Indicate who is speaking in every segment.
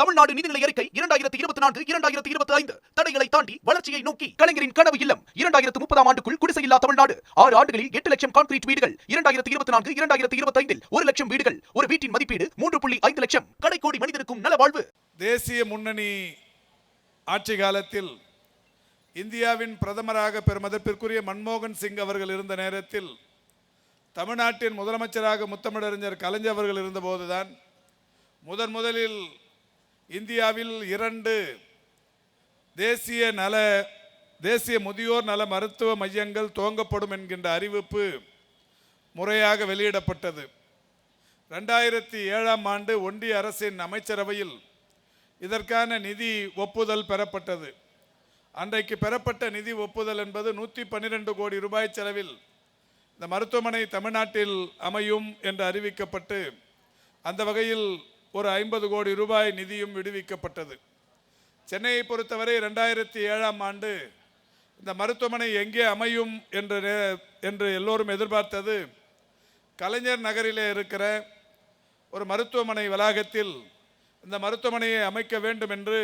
Speaker 1: தமிழ்நாடு நிதிநிலை அறிக்கை இரண்டாயிரத்தி இருபத்தி நான்கு இரண்டாயிரத்தி இருபத்தி ஐந்து. தடைகளை தாண்டி வளர்ச்சியை நோக்கி கலைஞரின் கனவு இல்லம். இரண்டாயிரத்து முப்பதாம் ஆண்டுக்குள் குடிசையில்லா தமிழ்நாடு. ஆறு ஆண்டுகளில் எட்டு லட்சம் கான்கிரீட் வீடுகள். இரண்டாயிரத்தி இருபத்தி நான்கு இரண்டாயிரத்தி இருபத்தி ஐந்தில் ஒரு லட்சம் வீடுகள். ஒரு வீட்டின் மதிப்பீடு மூன்று புள்ளி ஐந்து லட்சம். கடைக்கோடி மனிதருக்கும் நலவாழ்வு.
Speaker 2: தேசிய முன்னணி ஆட்சி காலத்தில் இந்தியாவின் பிரதமராக பெருமதிப்பிற்குரிய மன்மோகன் சிங் அவர்கள் இருந்த நேரத்தில் தமிழ்நாட்டின் முதலமைச்சராக முத்தமிழறிஞர் கலைஞர் அவர்கள் இருந்தபோதுதான் முதன் முதலில் இந்தியாவில் இரண்டு தேசிய நல தேசிய முதியோர் நல மருத்துவ மையங்கள் துவங்கப்படும் என்கின்ற அறிவிப்பு முறையாக வெளியிடப்பட்டது. ரெண்டாயிரத்தி ஏழாம் ஆண்டு ஒன்றிய அரசின் அமைச்சரவையில் இதற்கான நிதி ஒப்புதல் பெறப்பட்டது. அன்றைக்கு பெறப்பட்ட நிதி ஒப்புதல் என்பது நூற்றி பன்னிரெண்டு கோடி ரூபாய் செலவில் இந்த மருத்துவமனை தமிழ்நாட்டில் அமையும் என்று அறிவிக்கப்பட்டு அந்த வகையில் ஒரு ஐம்பது கோடி ரூபாய் நிதியும் விடுவிக்கப்பட்டது. சென்னையை பொறுத்தவரை ரெண்டாயிரத்தி ஏழாம் ஆண்டு இந்த மருத்துவமனை எங்கே அமையும் என்று என்று எல்லோரும் எதிர்பார்த்தது. கலைஞர் நகரிலே இருக்கிற ஒரு மருத்துவமனை வளாகத்தில் இந்த மருத்துவமனையை அமைக்க வேண்டும் என்று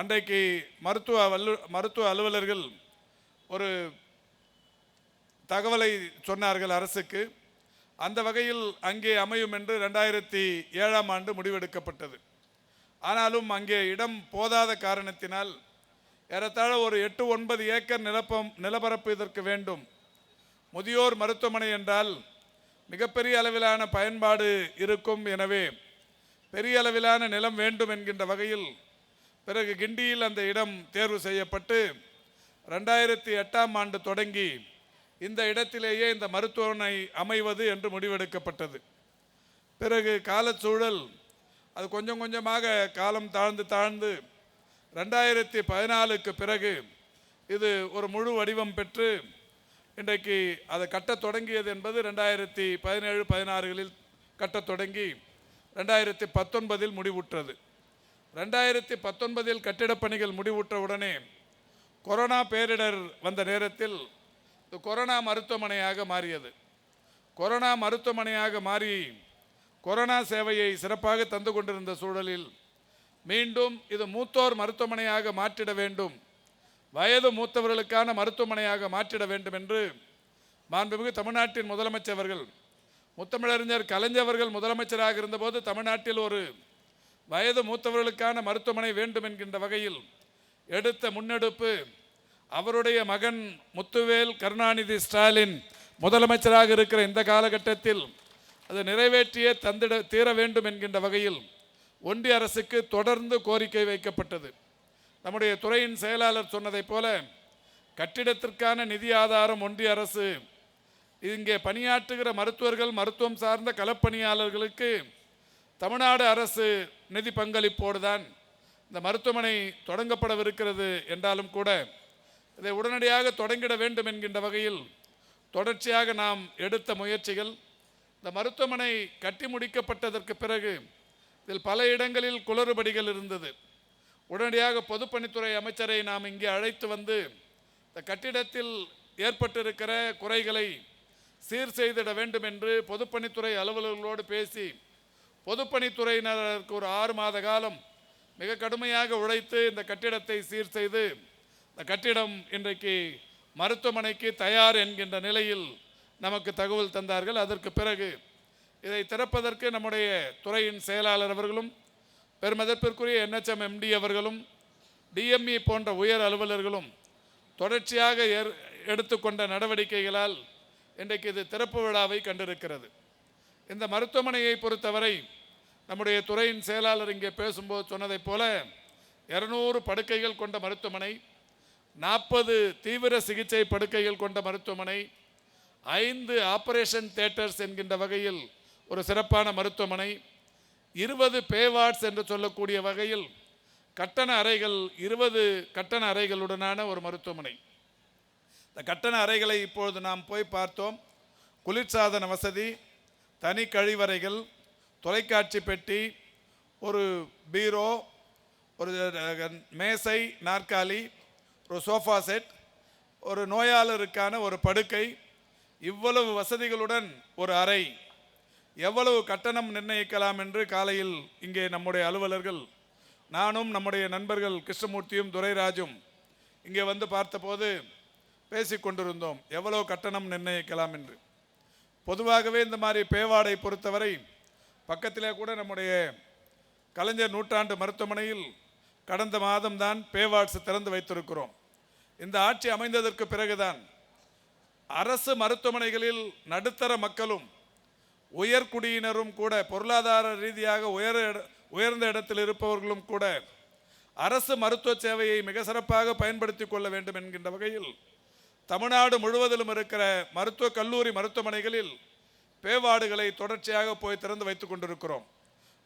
Speaker 2: அன்றைக்கு மருத்துவ வல்லு மருத்துவ அலுவலர்கள் ஒரு தகவலை சொன்னார்கள் அரசுக்கு. அந்த வகையில் அங்கே அமையும் என்று ரெண்டாயிரத்தி ஏழாம் ஆண்டு முடிவெடுக்கப்பட்டது. ஆனாலும் அங்கே இடம் போதாத காரணத்தினால் ஏறத்தாழ ஒரு எட்டு ஒன்பது ஏக்கர் நிலப்பம் நிலப்பரப்பு இதற்கு வேண்டும். முதியோர் மருத்துவமனை என்றால் மிகப்பெரிய அளவிலான பயன்பாடு இருக்கும். எனவே பெரிய அளவிலான நிலம் வேண்டும் என்கின்ற வகையில் பிறகு கிண்டியில் அந்த இடம் தேர்வு செய்யப்பட்டு ரெண்டாயிரத்தி எட்டாம் ஆண்டு தொடங்கி இந்த இடத்திலேயே இந்த மருத்துவமனை அமைவது என்று முடிவெடுக்கப்பட்டது. பிறகு காலச்சூழல் அது கொஞ்சம் கொஞ்சமாக காலம் தாழ்ந்து தாழ்ந்து ரெண்டாயிரத்தி பதினாலுக்கு பிறகு இது ஒரு முழு வடிவம் பெற்று இன்றைக்கு அதை கட்டத் தொடங்கியது என்பது ரெண்டாயிரத்தி பதினேழு பதினாறுகளில் கட்டத் தொடங்கி ரெண்டாயிரத்தி பத்தொன்பதில் முடிவுற்றது. ரெண்டாயிரத்தி பத்தொன்பதில் கட்டிடப் பணிகள் முடிவுற்ற உடனே கொரோனா பேரிடர் வந்த நேரத்தில் இது கொரோனா மருத்துவமனையாக மாறியது. கொரோனா மருத்துவமனையாக மாறி கொரோனா சேவையை சிறப்பாக தந்து கொண்டிருந்த சூழலில் மீண்டும் இது மூத்தோர் மருத்துவமனையாக மாற்றிட வேண்டும். வயது மூத்தவர்களுக்கான மருத்துவமனையாக மாற்றிட வேண்டும் என்று மாண்புமிகு தமிழ்நாட்டின் முதலமைச்சர் அவர்கள் முத்தமிழறிஞர் கலைஞர்கள் முதலமைச்சராக இருந்தபோது தமிழ்நாட்டில் ஒரு வயது மூத்தவர்களுக்கான மருத்துவமனை வேண்டும் என்கின்ற வகையில் எடுத்த முன்னெடுப்பு அவருடைய மகன் முத்துவேல் கருணாநிதி ஸ்டாலின் முதலமைச்சராக இருக்கிற இந்த காலகட்டத்தில் அது நிறைவேற்றியே தந்திட தீர வேண்டும் என்கின்ற வகையில் ஒன்றிய அரசுக்கு தொடர்ந்து கோரிக்கை வைக்கப்பட்டது. நம்முடைய துறையின் செயலாளர் சொன்னதைப் போல கட்டிடத்திற்கான நிதி ஆதாரம் ஒன்றிய அரசு இங்கே பணியாற்றுகிற மருத்துவர்கள் மருத்துவம் சார்ந்த களப்பணியாளர்களுக்கு தமிழ்நாடு அரசு நிதி பங்களிப்போடு தான் இந்த மருத்துவமனை தொடங்கப்படவிருக்கிறது என்றாலும் கூட இதை உடனடியாக தொடங்கிட வேண்டும் என்கின்ற வகையில் தொடர்ச்சியாக நாம் எடுத்த முயற்சிகள். இந்த மருத்துவமனை கட்டி முடிக்கப்பட்டதற்கு பிறகு இதில் பல இடங்களில் குளறுபடிகள் இருந்தது. உடனடியாக பொதுப்பணித்துறை அமைச்சரை நாம் இங்கே அழைத்து வந்து இந்த கட்டிடத்தில் ஏற்பட்டிருக்கிற குறைகளை சீர் செய்திட வேண்டும் என்று பொதுப்பணித்துறை அலுவலர்களோடு பேசி பொதுப்பணித்துறையினருக்கு ஒரு ஆறு மாத காலம் மிக கடுமையாக உழைத்து இந்த கட்டிடத்தை சீர் செய்து இந்த கட்டிடம் இன்றைக்கு மருத்துவமனைக்கு தயார் என்கின்ற நிலையில் நமக்கு தகவல் தந்தார்கள். அதற்கு பிறகு இதை திறப்பதற்கு நம்முடைய துறையின் செயலாளர் அவர்களும் பெருமதிப்பிற்குரிய என்ஹெச்எம் எம்டி அவர்களும் டிஎம்இ போன்ற உயர் அலுவலர்களும் தொடர்ச்சியாக ஏற்- எடுத்துக்கொண்ட நடவடிக்கைகளால் இன்றைக்கு இது திறப்பு விழாவை கண்டிருக்கிறது. இந்த மருத்துவமனையை பொறுத்தவரை நம்முடைய துறையின் செயலாளர் இங்கே பேசும்போது சொன்னதைப் போல இரநூறு படுக்கைகள் கொண்ட மருத்துவமனை நாற்பது தீவிர சிகிச்சை படுக்கைகள் கொண்ட மருத்துவமனை ஐந்து ஆபரேஷன் தேட்டர்ஸ் என்கின்ற வகையில் ஒரு சிறப்பான மருத்துவமனை இருபது பேவார்ட்ஸ் என்று சொல்லக்கூடிய வகையில் கட்டண அறைகள் இருபது கட்டண அறைகளுடனான ஒரு மருத்துவமனை. இந்த கட்டண அறைகளை இப்பொழுது நாம் போய் பார்த்தோம். குளிர்சாதன வசதி தனி கழிவறைகள் தொலைக்காட்சி பெட்டி ஒரு பீரோ ஒரு மேசை நாற்காலி ஒரு சோஃபா செட் ஒரு நோயாளருக்கான ஒரு படுக்கை இவ்வளவு வசதிகளுடன் ஒரு அறை. எவ்வளவு கட்டணம் நிர்ணயிக்கலாம் என்று காலையில் இங்கே நம்முடைய அலுவலர்கள் நானும் நம்முடைய நண்பர்கள் கிருஷ்ணமூர்த்தியும் துரைராஜும் இங்கே வந்து பார்த்தபோது பேசி கொண்டிருந்தோம் எவ்வளோ கட்டணம் நிர்ணயிக்கலாம் என்று. பொதுவாகவே இந்த மாதிரி பேவாடை பொறுத்தவரை பக்கத்திலே கூட நம்முடைய கலைஞர் நூற்றாண்டு மருத்துவமனையில் கடந்த மாதம்தான் பேவாட்ஸ் திறந்து வைத்திருக்கிறோம். இந்த ஆட்சி அமைந்ததற்கு பிறகுதான் அரசு மருத்துவமனைகளில் நடுத்தர மக்களும் உயர்குடியினரும் கூட பொருளாதார ரீதியாக உயர உயர்ந்த இடத்தில் இருப்பவர்களும் கூட அரசு மருத்துவ சேவையை மிக சிறப்பாக பயன்படுத்தி கொள்ள வேண்டும் என்கின்ற வகையில் தமிழ்நாடு முழுவதிலும் இருக்கிற மருத்துவ கல்லூரி மருத்துவமனைகளில் பேவார்டுகளை தொடர்ச்சியாக போய் திறந்து வைத்துக் கொண்டிருக்கிறோம்.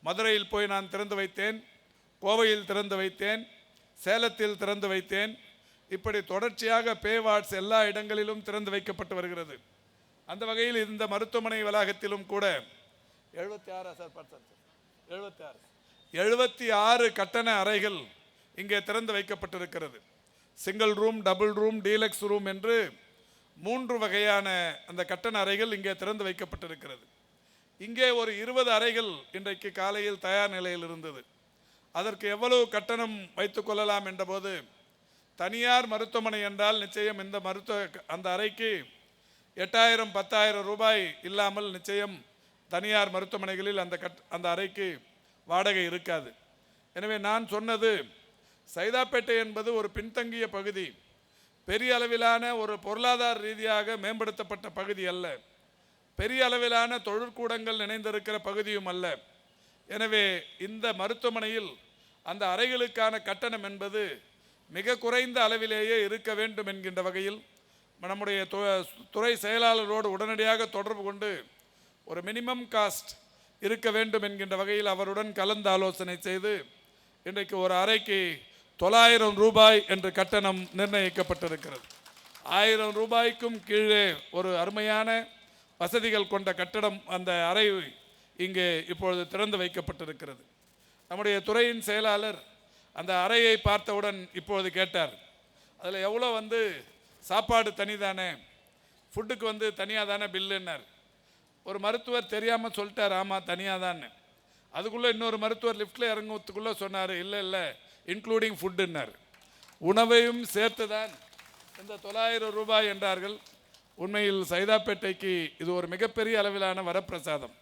Speaker 2: மதுரையில் போய் நான் திறந்து வைத்தேன். கோவையில் திறந்து வைத்தேன் சேலத்தில் திறந்து வைத்தேன். இப்படி தொடர்ச்சியாக பேவார்ட்ஸ் எல்லா இடங்களிலும் திறந்து வைக்கப்பட்டு வருகிறது. அந்த வகையில் இந்த மருத்துவமனை வளாகத்திலும் கூட எழுபத்தி ஆறா சார் எழுபத்தி ஆறு. எழுபத்தி ஆறு கட்டண அறைகள் இங்கே திறந்து வைக்கப்பட்டிருக்கிறது. Single room double room deluxe room என்று மூன்று வகையான அந்த கட்டண அறைகள் இங்கே திறந்து வைக்கப்பட்டிருக்கிறது. இங்கே ஒரு இருபது அறைகள் இன்றைக்கு காலையில் தயார் நிலையில் இருந்தது. அதற்கு எவ்வளவு கட்டணம் வைத்துக் கொள்ளலாம் என்றபோது தனியார் மருத்துவமனை என்றால் நிச்சயம் இந்த மருத்துவ அந்த அறைக்கு எட்டாயிரம் பத்தாயிரம் ரூபாய் இல்லாமல் நிச்சயம் தனியார் மருத்துவமனைகளில் அந்த கட் அந்த அறைக்கு வாடகை இருக்காது. எனவே நான் சொன்னது சைதாப்பேட்டை என்பது ஒரு பின்தங்கிய பகுதி. பெரிய அளவிலான ஒரு பொருளாதார ரீதியாக மேம்படுத்தப்பட்ட பகுதி அல்ல. பெரிய அளவிலான தொழிற்கூடங்கள் இணைந்திருக்கிற பகுதியும் அல்ல. எனவே இந்த மருத்துவமனையில் அந்த அறைகளுக்கான கட்டணம் என்பது மிக குறைந்த அளவிலேயே இருக்க வேண்டும் என்கின்ற வகையில் நம்முடைய து- துறை செயலாளரோடு உடனடியாக தொடர்பு கொண்டு ஒரு மினிமம் காஸ்ட் இருக்க வேண்டும் என்கின்ற வகையில் அவருடன் கலந்து ஆலோசனை செய்து இன்றைக்கு ஒரு அறைக்கு தொள்ளாயிரம் ரூபாய் என்று கட்டணம் நிர்ணயிக்கப்பட்டிருக்கிறது. ஆயிரம் ரூபாய்க்கும் கீழே ஒரு அருமையான வசதிகள் கொண்ட கட்டடம் அந்த அறை இங்கே இப்பொழுது திறந்து வைக்கப்பட்டிருக்கிறது. நம்முடைய துறையின் செயலாளர் அந்த அறையை பார்த்தவுடன் இப்பொழுது கேட்டார். அதில் எவ்வளோ வந்து சாப்பாடு தனி தானே ஃபுட்டுக்கு வந்து தனியாக தானே பில்லுன்னார் ஒரு மருத்துவர் தெரியாமல் சொல்லிட்டார் ஆமாம் தனியாக தான்னு அதுக்குள்ளே இன்னொரு மருத்துவர் லிஃப்ட்டில் இறங்குவதுக்குள்ளே சொன்னார் இல்லை இல்லை இன்க்ளூடிங் ஃபுட்டுன்னார் உணவையும் சேர்த்து தான் இந்த தொள்ளாயிரம் ரூபாய் என்றார்கள். உண்மையில் சைதாப்பேட்டைக்கு இது ஒரு மிகப்பெரிய அளவிலான வரப்பிரசாதம்.